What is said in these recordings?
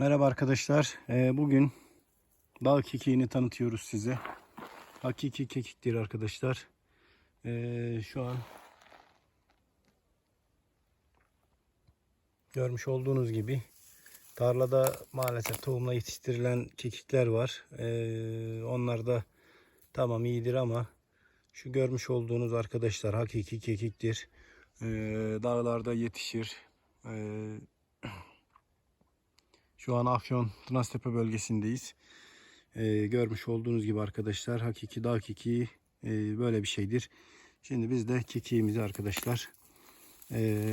Merhaba arkadaşlar. Ee, bugün dağ kekiğini tanıtıyoruz size. Hakiki kekiktir arkadaşlar. Ee, şu an görmüş olduğunuz gibi tarlada maalesef tohumla yetiştirilen kekikler var. Ee, onlar da tamam iyidir ama şu görmüş olduğunuz arkadaşlar hakiki kekiktir. Dağlarda yetişir. Şu an Afyon Tınaztepe bölgesindeyiz. Ee, görmüş olduğunuz gibi arkadaşlar hakiki dağ kekiği e, böyle bir şeydir. Şimdi biz de kekiğimizi arkadaşlar e,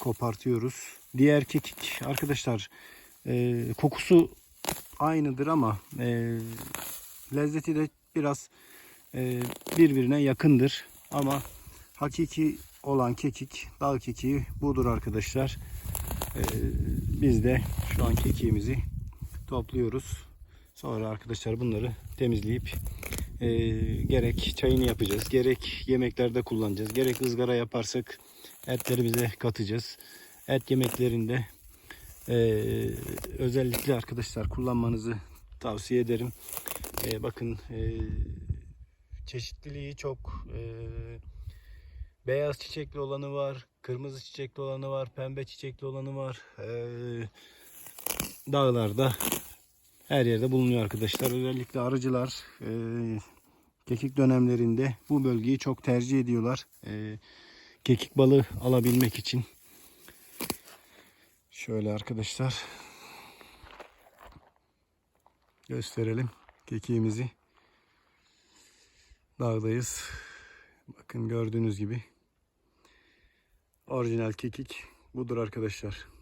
kopartıyoruz. Diğer kekik arkadaşlar e, kokusu aynıdır ama e, lezzeti de biraz e, birbirine yakındır. Ama hakiki olan kekik, dağ kekiği budur arkadaşlar. Ee, biz de şu an kekiğimizi topluyoruz. Sonra arkadaşlar bunları temizleyip e, gerek çayını yapacağız, gerek yemeklerde kullanacağız, gerek ızgara yaparsak etlerimize katacağız. Et yemeklerinde e, özellikle arkadaşlar kullanmanızı tavsiye ederim. E, bakın e, çeşitliliği çok e, Beyaz çiçekli olanı var, kırmızı çiçekli olanı var, pembe çiçekli olanı var. Ee, dağlarda her yerde bulunuyor arkadaşlar. Özellikle arıcılar e, kekik dönemlerinde bu bölgeyi çok tercih ediyorlar. E, kekik balığı alabilmek için. Şöyle arkadaşlar gösterelim kekiğimizi. Dağdayız. Bakın gördüğünüz gibi orijinal kekik budur arkadaşlar.